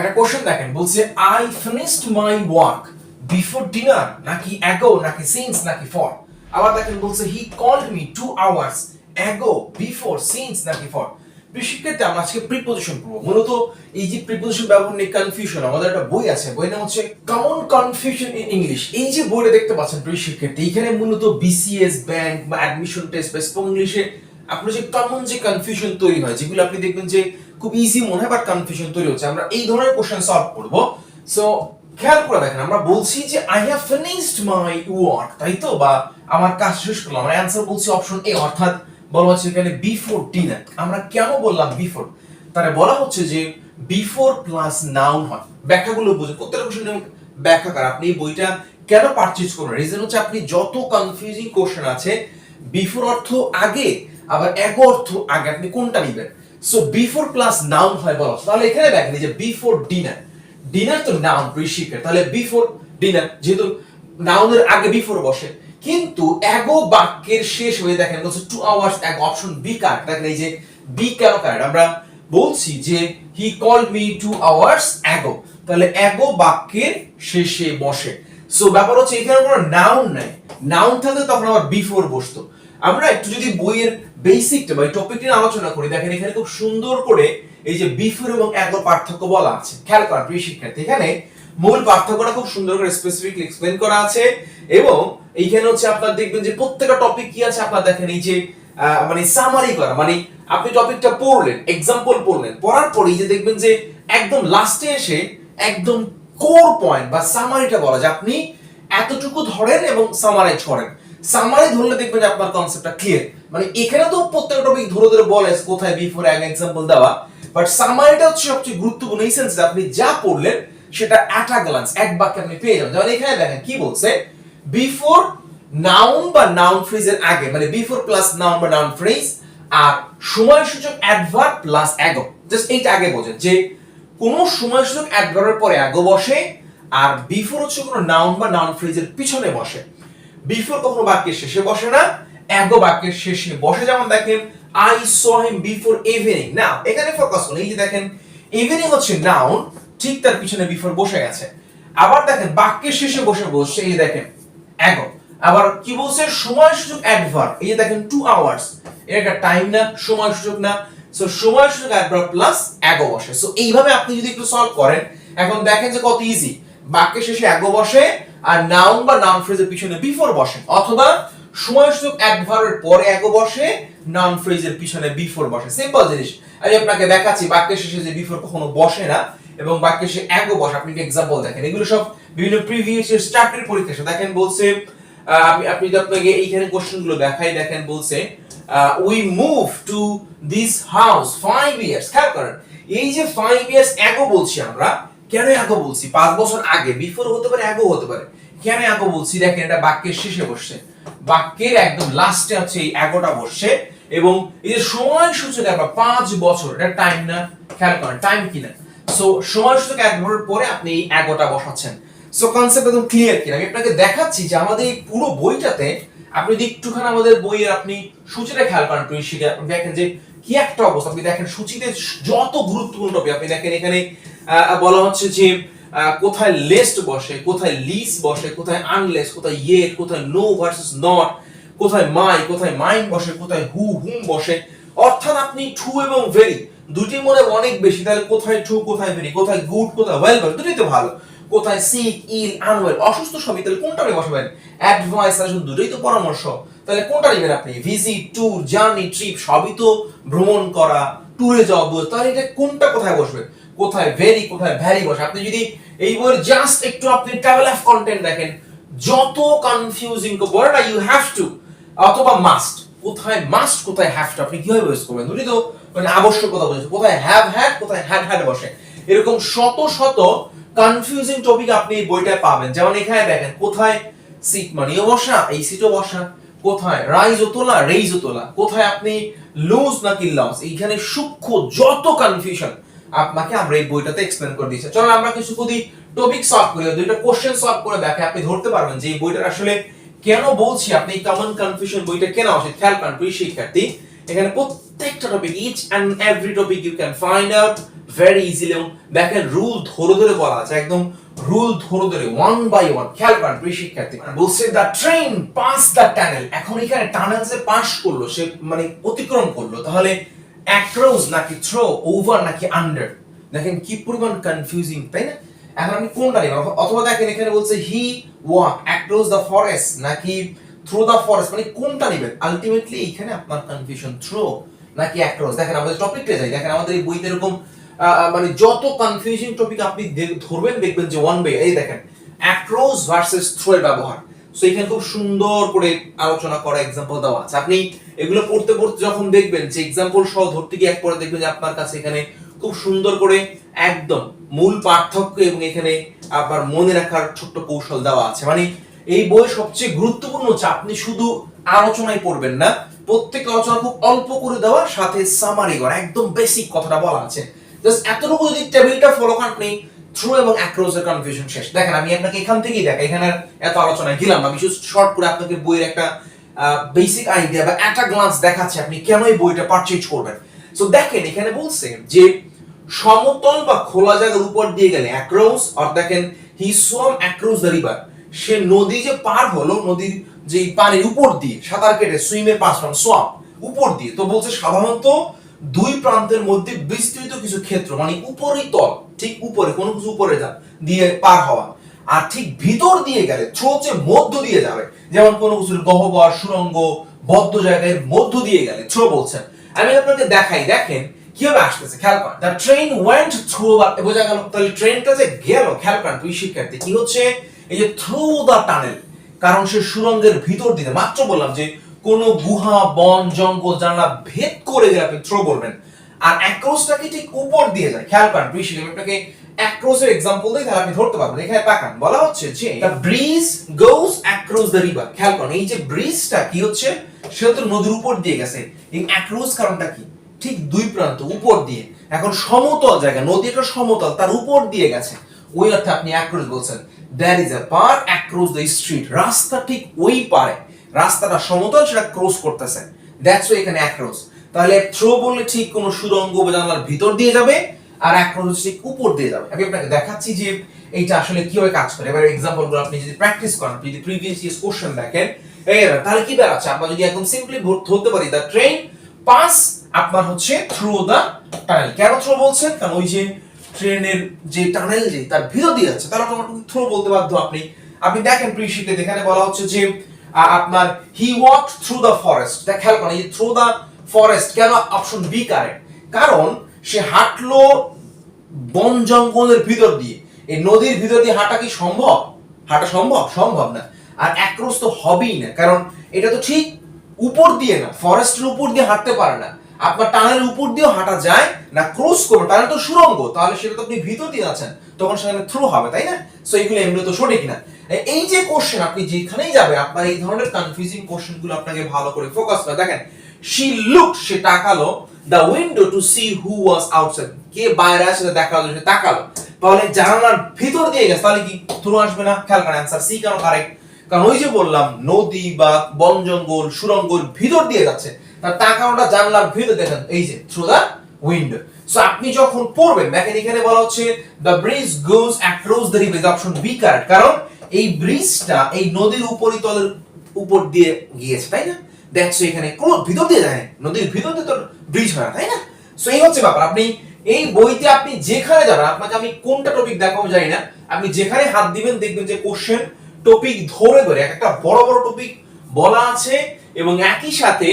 একটা কোশ্চেন দেখেন, বলছে I finished my work before dinner নাকি অ্যাগো নাকি সিন্স নাকি ফর আবার দেখেন বলছে he called me two hours ago before since নাকি ফর শিক্ষার্থী আমরা আজকে প্রিপোজিশন পড়ব মূলত এই যে প্রিপোজিশন ব্যবহার নিয়ে কনফিউশন আমাদের একটা বই আছে বই নাম হচ্ছে কমন কনফিউশন ইন ইংলিশ এই যে বইটা দেখতে পাচ্ছেন প্রিয় শিক্ষার্থী এখানে মূলত বিসিএস ব্যাংক বা অ্যাডমিশন টেস্ট বা স্পোকেন ইংলিশে আপনার যে কমন যে কনফিউশন তৈরি হয়, যেগুলো আপনি দেখবেন যে খুব ইজি মনে হয় বাট কনফিউশন তৈরি হচ্ছে। আমরা এই ধরনের কোশ্চেন সলভ করব। সো খেয়াল করে দেখেন, আমরা বলছি যে I have finished my work তাই তো? বা, আমার কাজ শেষ করলাম আমরা অ্যান্সার বলছি অপশন এ অর্থাৎ বলা হচ্ছে এখানে বিফোর ডিনার আমরা কেন বললাম বিফোর তারা বলা হচ্ছে যে বিফোর প্লাস নাউন হয়। ব্যাখ্যাগুলো বুঝে, প্রত্যেকটা কোশ্চেন ব্যাখ্যা করা। আপনি বইটা কেন পারচেজ করবেন রিজন হচ্ছে আপনি যত কনফিউজিং কোশ্চেন আছে বিফোর অর্থ আগে, আবার এক অর্থ আগে, আপনি কোনটা নেবেন? সো বিফোর প্লাস নাউন হয় বলা। তাহলে এখানে দেখেন যে বিফোর ডিনার ডিনার তো নাউন প্রিশিকের তাহলে বিফোর ডিনার যেহেতু নাউনের আগে বিফোর বসে। কিন্তু এগো বাক্যের শেষ হয়ে দেখেন হচ্ছে টু আওয়ার্স এক অপশন বি কার্ড দেখেন এই যে বি কেন কার্ড আমরা বলছি যে he call me two hours ago তাহলে এগো বাক্যের শেষে বসে। সো ব্যাপার হচ্ছে এখানে কোনো নাউন নাই। নাউন থাকলে তখন আবার বিফোর বসতো। আমরা একটু যদি বইয়ের বেসিকটা বা টপিকটা আলোচনা করি। দেখেন, এখানে খুব সুন্দর করে এই যে বিফোর এবং এগোর পার্থক্য বলা আছে। খেয়াল করেন প্রিয় শিক্ষার্থী, এখানে মূল পার্থক্যটা খুব সুন্দর করে স্পেসিফিকলি এক্সপ্লেন করা আছে। এবং এইখানে হচ্ছে আপনার দেখবেন যে প্রত্যেকটা টপিক কি আছে? আপনার দেখেন এই যে মানে সামারি করা মানে আপনি টপিকটা পড়লেন এক্সাম্পল পড়লেন, পড়ার পরে এই যে দেখবেন যে একদম লাস্টে এসে একদম কোর পয়েন্ট বা সামারিটা বলা যে আপনি এতটুকু ধরেন এবং সামারাইজ করেন। সামারি ধরলে দেখবেন আপনার কনসেপ্টটা ক্লিয়ার মানে এখানে তো প্রত্যেকটা টপিক ধরে ধরে বলে কোথায় বিফোর এক এক্সাম্পল দেওয়া বাট সামারিটা হচ্ছে সবচেয়ে গুরুত্বপূর্ণ এই সেন্সে আপনি যা পড়লেন সেটা অ্যাট আ গ্লান্স এক বাক্যে আপনি পেয়ে যাবেন। যেমন এখানে দেখেন, কি বলছে? বিফোর নাউন বা নাউন ফ্রেজের আগে মানে বিফোর প্লাস নাউন বা নাউন ফ্রেজ আর সময়সূচক অ্যাডভার্ব প্লাস অ্যাগো জাস্ট এইটা আগে বোঝেন যে কোন সময়সূচক অ্যাডভার্বের পরে অ্যাগো বসে আর বিফোর হচ্ছে কোনো নাউন বা নাউন ফ্রেজের পিছনে বসে। বিফোর কখনো বাক্যের শেষে বসে না অ্যাগো বাক্যের শেষে বসে। যেমন দেখেন I saw him before evening না এখানে ফোকাস করুন। এই যে দেখেন ইভিনিং হচ্ছে নাউন ঠিক তার পিছনে বিফোর বসে গেছে। আবার দেখেন, বাক্যের শেষে বসে বসছে এই দেখেন অ্যাগো আবার কি বলছে? সময় সূচক অ্যাডভার্ব এই যে দেখেন টু আওয়ার্স এটা একটা টাইম না, সময় সূচক না। সো সময় সূচক অ্যাডভার্ব প্লাস অ্যাগো বসে। সো এইভাবে আপনি যদি একটু সলভ করেন, এখন দেখেন যে কত ইজি বাক্যের শেষে অ্যাগো বসে আর নাউন বা নাউন ফ্রেজের পিছনে বিফোর বসে। অথবা সময়সূচক অ্যাডভার্বের পরে অ্যাগো বসে, নাউন ফ্রেজের পিছনে বিফোর বসে। সিম্পল জিনিস। আমি আপনাকে দেখাচ্ছি বাক্যের শেষে যে বিফোর কখনো বসে না এবং বাক্যের শেষে অ্যাগো বসে। আপনি এক্সাম্পল দেখেন? এগুলো সব বিভিন্ন প্রিভিয়াস ইয়ার স্টার্টের পরীক্ষা। দেখেন বলছে আমি আপনি যদি আপনাকে এইখানে কোশ্চেনগুলো দেখাই, দেখেন বলছে we move to this house five years খেয়াল করেন, এই যে ফাইভ ইয়ার্স অ্যাগো বলছি আমরা কেন অ্যাগো বলছি? পাঁচ বছর আগে বিফোর হতে পারে অ্যাগো হতে পারে। কেন অ্যাগো বলছি? দেখেন, এটা বাক্যের শেষে বসছে। বাক্যের একদম লাস্টে হচ্ছে এই অ্যাগোটা বসছে এবং এই যে সময় সূচক আমরা পাঁচ বছর, এটা টাইম না? খেয়াল করেন টাইম কিনা? সো সময় সূচক এক ভরের পরে আপনি এই অ্যাগোটা বসাচ্ছেন। সো কনসেপ্ট একদম ক্লিয়ার কিনা? আমি আপনাকে দেখাচ্ছি যে আমাদের এই পুরো বইটাতে আপনি যদি একটুখানি আমাদের বইয়ের আপনি সূচিটা খেয়াল করেন, প্রিয় শিখে আপনি দেখেন যে কি একটা অবস্থা। আপনি দেখেন সূচিতে যত গুরুত্বপূর্ণ টপিক আপনি দেখেন এখানে বলা হচ্ছে যে কোথায় লেস্ট বসে, কোথায় লিস বসে, কোথায় আনলেস কোথায় ইয়েট কোথায় নো ভার্সেস নট কোথায় মাই কোথায় মাইন্ড বসে, কোথায় হু হুম বসে। অর্থাৎ আপনি টু এবং ভেরি দুটির মধ্যে অনেক বেশি, তাহলে কোথায় টু কোথায় ভেরি কোথায় গুড কোথায় ওয়েল দুটোই তো ভালো। কোথায় সিক ইল আনওয়েল অসুস্থ সবই, তাহলে কোনটা আপনি বসাবেন? অ্যাডভাইস সাজেশন দুটোই তো পরামর্শ। তাহলে কোনটা নেবেন আপনি? ভিজিট ট্যুর জার্নি ট্রিপ সবই তো ভ্রমণ করা ট্যুরে যাওয়া বই তাহলে এটা কোনটা কোথায় বসবে? কোথায় ভেরি কোথায় ভ্যারি বসে। আপনি যদি এই বইয়ের জাস্ট একটু আপনি ট্রাভেল অফ কন্টেন্ট দেখেন, যত কনফিউজিং ওয়ার্ডটা ইউ হ্যাভ টু অথবা মাস্ট কোথায় মাস্ট কোথায় হ্যাভ টু আপনি কীভাবে ইউজ করবেন? দুটি তো মানে আবশ্যকতা বলেছে। কোথায় হ্যাভ হ্যাড কোথায় হ্যাড হ্যাড বসে। এরকম শত শত কনফিউজিং টপিক আপনি এই বইটায় পাবেন। যেমন এখানে দেখেন, কোথায় সিট মানিও বসা, এই সিটও বসা। কোথায় রাইজ তোলা রেইজ তোলা। কোথায় আপনি লুজ নাকি লস এইখানে সূক্ষ্ম, যত কনফিউশন আপনাকে আমরা এই বইটাতে এক্সপ্লেন করে দিয়েছি। চলো আমরা কিছু যদি টপিক সলভ করি, দুইটা কোশ্চেন সলভ করে দেখে আপনি ধরতে পারবেন যে এই বইটার আসলে কেন বলছি আপনি কমন কনফিউশন বইটা কেন আসে, খেয়াল করেন প্রিয় শিক্ষার্থী, এখানে প্রত্যেকটা topic each and every topic you can find out very easily এবং দেখেন রুল ধরে ধরে বলা আছে, একদম রুল ধরে ধরে ওয়ান বাই ওয়ান খেয়াল করেন প্রিয় শিক্ষার্থী বলছে the train pass the tunnel এখন এখানে টানেল যে পাস করল, সে মানে অতিক্রম করল। তাহলে অ্যাক্রস নাকি থ্রো ওভার নাকি আন্ডার দেখেন কি পরিমাণ কনফিউজিং তাই না? এখন আপনি কোনটা নেবেন অথবা দেখেন এখানে বলছে he walk across the forest নাকি থ্রু দ্য ফরেস্ট মানে কোনটা নেবেন? আলটিমেটলি এখানে আপনার কনফিউশন থ্রো নাকি অ্যাক্রস দেখেন আমাদের টপিকটা যাই, দেখেন আমাদের এই বইতে এরকম মানে যত কনফিউজিং টপিক আপনি ধরবেন, দেখবেন যে ওয়ান বে এই দেখেন অ্যাক্রস ভার্সেস থ্রো এর ব্যবহার। সো এখানে খুব সুন্দর করে আলোচনা করা এক্সাম্পল দেওয়া আছে। আপনি এগুলো পড়তে পড়তে যখন দেখবেন যে এক্সাম্পল সহ ধরতে গিয়ে এক পরে দেখবেন যে আপনার কাছে এখানে খুব সুন্দর করে একদম মূল পার্থক্য এবং এখানে আপনার মনে রাখার ছোট্ট কৌশল দেওয়া আছে মানে এই বই সবচেয়ে গুরুত্বপূর্ণ হচ্ছে আপনি শুধু আলোচনায় পড়বেন না, প্রত্যেক আলোচনা খুব অল্প করে দেওয়া সাথে সামারি করা, একদম বেসিক কথাটা বলা আছে জাস্ট এতটুকু যদি টেবিলটা ফলো করেন আপনি থ্রু এবং অ্যাক্রস এর কনফিউশন শেষ দেখেন, আমি আপনাকে এখান থেকেই দেখা এখানে এত আলোচনায় গেলাম। আমি শুধু শর্ট করে আপনাকে বইয়ের একটা বেসিক আইডিয়া বা একটা গ্লান্স দেখাচ্ছে আপনি কেন এই বইটা পারচেজ করবেন। সো দেখেন, এখানে বলছে যে সমতল বা খোলা জায়গার উপর দিয়ে গেলে অ্যাক্রস আর দেখেন he swam across the river সে নদী যে পার হলো, নদীর যে পানির উপর দিয়ে, সাঁতার কেটে সুইমের পাস ফ্রম সোয়াম উপর দিয়ে। তো বলছে সাধারণত দুই প্রান্তের মধ্যে বিস্তৃত কিছু ক্ষেত্র মানে উপরিতল, ঠিক উপরে, কোনো কিছু উপরে যা, দিয়ে পার হওয়া। আর ঠিক ভিতর দিয়ে গেলে থ্রো মধ্য দিয়ে যাবে। যেমন কোনো কিছুর গহ্বর, সুরঙ্গ, বদ্ধ জায়গায় মধ্য দিয়ে গেলে থ্রো বলছেন। আমি আপনাকে দেখাই, দেখেন কীভাবে আসতেছে, খেয়াল করেন। দ্য ট্রেন ওয়েন্ট থ্রু বোঝা গেল, তাহলে ট্রেনটা যে গেল, খেয়াল করেন তুই শিক্ষার্থী, কি হচ্ছে? এই যে থ্রু দ্য টানেল কারণ সে সুরঙ্গের ভিতর দিতে মাত্র বললাম যে কোন গুহা, বন, জঙ্গল, জানলা ভেদ করে গেলে আপনি থ্রো বলবেন আর অ্যাক্রোসটাকে ঠিক উপর দিয়ে যায়, খেয়াল করেন আমি আপনাকে অ্যাক্রোসের এক্সাম্পল দিই তাহলে আপনি ধরতে পারবেন। এখানে তাকান। বলা হচ্ছে যে the bridge goes across the river খেয়াল করেন, এই যে ব্রিজটা কি হচ্ছে? সেটা তো নদীর উপর দিয়ে গেছে। এই অ্যাক্রোস কারণটা কি? ঠিক দুই প্রান্ত, উপর দিয়ে। এখন সমতল জায়গা নদীটা সমতল, তার উপর দিয়ে গেছে। ওই অর্থে আপনি অ্যাক্রোস বলছেন। There is a park across the street রাস্তা ঠিক ওই পারে। রাস্তাটা সমতল, সেটা ক্রস করতেছে। দ্যাটস এখানে অ্যাক্রস তাহলে থ্রো বললে ঠিক কোন সুরঙ্গ বা জানালার ভিতর দিয়ে যাবে। আর অ্যাক্রস ঠিক উপর দিয়ে যাবে। আমি আপনাকে দেখাচ্ছি যে এইটা আসলে কীভাবে কাজ করে। এবার এক্সাম্পলগুলো আপনি যদি প্র্যাকটিস করেন যদি প্রিভিয়াস ইয়ার্স কোশ্চেন দেখেন এবার, তাহলে কি দাঁড়াচ্ছে আমরা যদি একদম সিম্পলি ধরতে পারি দ্য ট্রেন পাস আপনার হচ্ছে থ্রু দ্য টানেল কেন থ্রো বলছেন? কারণ ওই যে ট্রেনের যে টানেল যে তার ভিতর দিয়ে যাচ্ছে। তাহলে অটোমেটিক থ্রো বলতে বাধ্য আপনি। আপনি দেখেন প্রিশিতে এখানে বলা হচ্ছে যে আপনার he walk through the forest দেখ খেয়াল করেন এই থ্রু দ্য ফরেস্ট কেন অপশন বি কারেক্ট কারণ সে হাঁটলো বন জঙ্গলের ভিতর দিয়ে। এই নদীর ভিতর দিয়ে হাঁটা কি সম্ভব? হাঁটা সম্ভব? সম্ভব না। আর অ্যাক্রস তো হবেই না, কারণ এটা তো ঠিক উপর দিয়ে না, ফরেস্টের উপর দিয়ে হাঁটতে পারে না। আপনার টানেলের উপর দিয়েও হাঁটা যায় না ক্রস করবে টানেল তো সুরঙ্গ, তাহলে সেটা তো আপনি ভিতর দিয়ে আছেন, তখন সেখানে থ্রু হবে, তাই না? সো এইগুলো এমনি তো সঠিক না। এই যে কোশ্চেন আপনি যেখানেই যাবেন, আপনার এই ধরনের কনফিউজিং কোশ্চেনগুলো আপনাকে ভালো করে ফোকাস করে, দেখেন শি লুক সে তাকালো the window to see who was outside কে বাইরে জন্য তাকালো। তাহলে জানালার ভিতর দিয়ে গেছে, তাহলে কি থ্রু আসবে না? খেয়াল করেন অ্যান্সার সি কেন কারেক্ট কারণ ওই যে বললাম, নদী বা বন, জঙ্গল সুরঙ্গর ভিতর দিয়ে যাচ্ছে। তার তাকানোটা জানলার ভিতর, দেখেন, এই যে থ্রু দা উইন্ডো সো আপনি যখন পড়বেন দেখেন এখানে বলা হচ্ছে the bridge goes across the river option B correct কারণ এই ব্রিজটা এই নদীর উপরিতলের উপর দিয়ে গিয়েছে, তাই না? দেখছ এখানে কোন ভিতর দিয়ে যায় নদীর ভিতর দিয়ে তো ব্রিজ হয় না, তাই না? সো এই হচ্ছে ব্যাপার। আপনি এই বইতে আপনি যেখানে যাবেন, আপনাকে আমি কোনটা টপিক দেখাবো জানি না। আপনি যেখানে হাত দিবেন, দেখবেন যে কোশ্চেন টপিক ধরে ধরে একটা বড় বড় টপিক বলা আছে এবং একই সাথে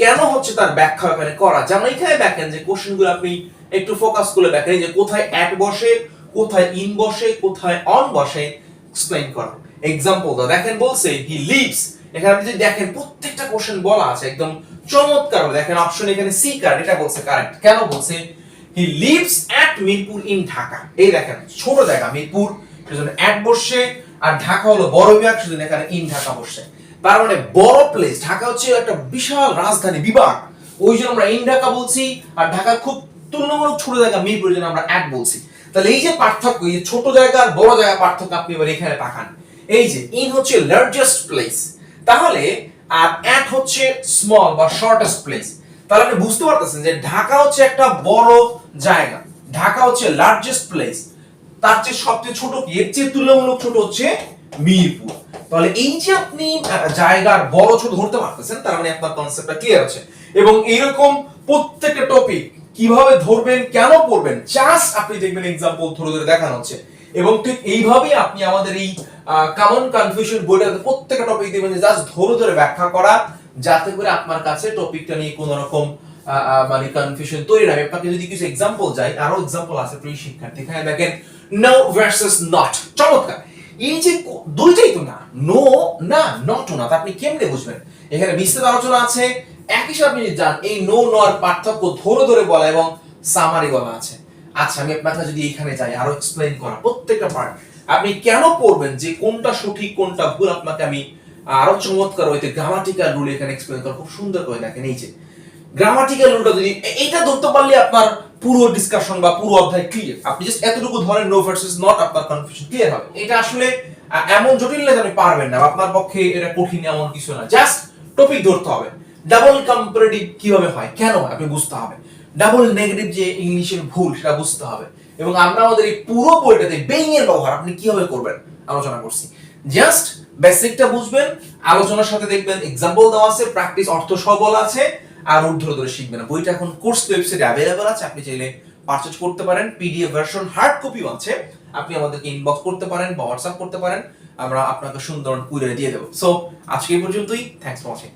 কেন হচ্ছে তার ব্যাখ্যা এখানে করা? যেমন এখানে দেখেন যে কোশ্চেনগুলো আপনি একটু ফোকাস করে দেখেন যে কোথায় অ্যাট বসে, কোথায় ইন বসে, কোথায় অন বসে এক্সপ্লেইন করা। এক্সাম্পল দেখেন বলছে হি লিভস এখানে আপনি যদি দেখেন, প্রত্যেকটা কোশ্চেন বলা আছে একদম চমৎকার দেখেন অপশন এখানে সি এটা বলছে কারেক্ট কেন বলছে? He lives Mirpur in Dhaka এই দেখেন, ছোট জায়গা মিরপুর, সেজন্য বসছে, আর ঢাকা হলো বড় বিভাগ, সেজন্য এখানে ইন ঢাকা বসছে। তার মানে বড় প্লেস ঢাকা হচ্ছে একটা বিশাল রাজধানী বিভাগ। ওই জন্য আমরা ইন ঢাকা বলছি, আর ঢাকা খুব তুলনামূলক ছোট জায়গা মিরপুর জন্য আমরা অ্যাট বলছি। তাহলে এই যে পার্থক্য, এই ছোট জায়গা আর বড় জায়গা পার্থক্য আপনি এবার এখানে তাকান এই যে ইন হচ্ছে লার্জেস্ট প্লেস তাহলে, আর অ্যাট হচ্ছে স্মল বা শর্টেস্ট প্লেস তাহলে আপনি বুঝতে পারতেছেন যে ঢাকা হচ্ছে একটা বড় জায়গা। ঢাকা হচ্ছে লার্জেস্ট প্লেস তার চেয়ে সবচেয়ে ছোট এর চেয়ে তুলনামূলক ছোট হচ্ছে মিরপুর। তাহলে এই যে আপনি জায়গার বড় ছোট ধরতে পারতেছেন, তার মানে আপনার কনসেপ্টটা ক্লিয়ার আছে। এবং এইরকম প্রত্যেকটা টপিক কীভাবে ধরবেন, কেন পড়বেন জাস্ট আপনি দেখবেন এক্সাম্পল ধরে ধরে দেখানো হচ্ছে। এবং ঠিক এইভাবেই আপনি আমাদের এই কমন কনফিউশন বইটাতে প্রত্যেকটা টপিক দেখবেন জাস্ট ধরে ধরে ব্যাখ্যা করা, যাতে করে আপনার কাছে টপিকটা নিয়ে কোনো রকম মানে কনফিউশন তৈরি না হয়। আপনাকে যদি কিছু এক্সাম্পল যাই আরও এক্সাম্পল আছে প্রিয় শিক্ষার্থী, এখানে দেখেন নো ভার্সেস নট চমৎকার। এই যে দুইটাই তো না নো না নট না আপনি কেমনে বুঝবেন? এখানে বিস্তারিত আলোচনা আছে, একই সাথে আপনি জান এই নো নর পার্থক্য ধরে ধরে বলা এবং সামারি বলা আছে। আচ্ছা আমি আপনাকে যদি এখানে যাই, আরও এক্সপ্লেইন করা প্রত্যেকটা পার্ট আপনি কেন পড়বেন যে কোনটা সঠিক, কোনটা ভুল? আপনাকে আমি আরও চমৎকার হইতে গ্রামাটিক্যাল রুল এখানে এক্সপ্লেইন করা, খুব সুন্দর করে দেখেন, এই যে। গ্রামাটিক্যাল রুলটা যদি এইটা ধরতে পারলে আপনার পুরো ডিসকাশন বা পুরো অধ্যায় ক্লিয়ার আপনি জাস্ট এতটুকু ধরেন নো ভার্সেস নট আপনার কনফিউশন ক্লিয়ার হবে। এটা আসলে এমন জটিল না আপনি পারবেন না আপনার পক্ষে এটা কঠিন এমন কিছু না। জাস্ট টপিক ধরতে হবে। ডাবল কম্পারেটিভ কীভাবে হয়? কেন আপনি বুঝতে হবে। ডাবল নেগেটিভ যে ইংলিশের ভুল, সেটা বুঝতে হবে। এবং আমরা আমাদের এই পুরো বইটাতে বেইং এর ব্যবহার আপনি কীভাবে করবেন আলোচনা করছি। জাস্ট বেসিকটা বুঝবেন, আলোচনার সাথে দেখবেন এক্সাম্পল দেওয়া আছে প্র্যাকটিস অর্থ সহ বলা আছে, আর উর্ধ ধরে শিখবেন। বইটা এখন কোর্স ওয়েবসাইটে অ্যাভেলেবল আছে, আপনি চাইলে পারচেজ করতে পারেন পিডিএফ ভার্সন হার্ড কপিও আছে, আপনি আমাদেরকে ইনবক্স করতে পারেন বা হোয়াটসঅ্যাপ করতে পারেন, আমরা আপনাকে সুন্দর কুইরে দিয়ে দেবো। সো আজকে পর্যন্তই থ্যাংকস ফর ওয়াচিং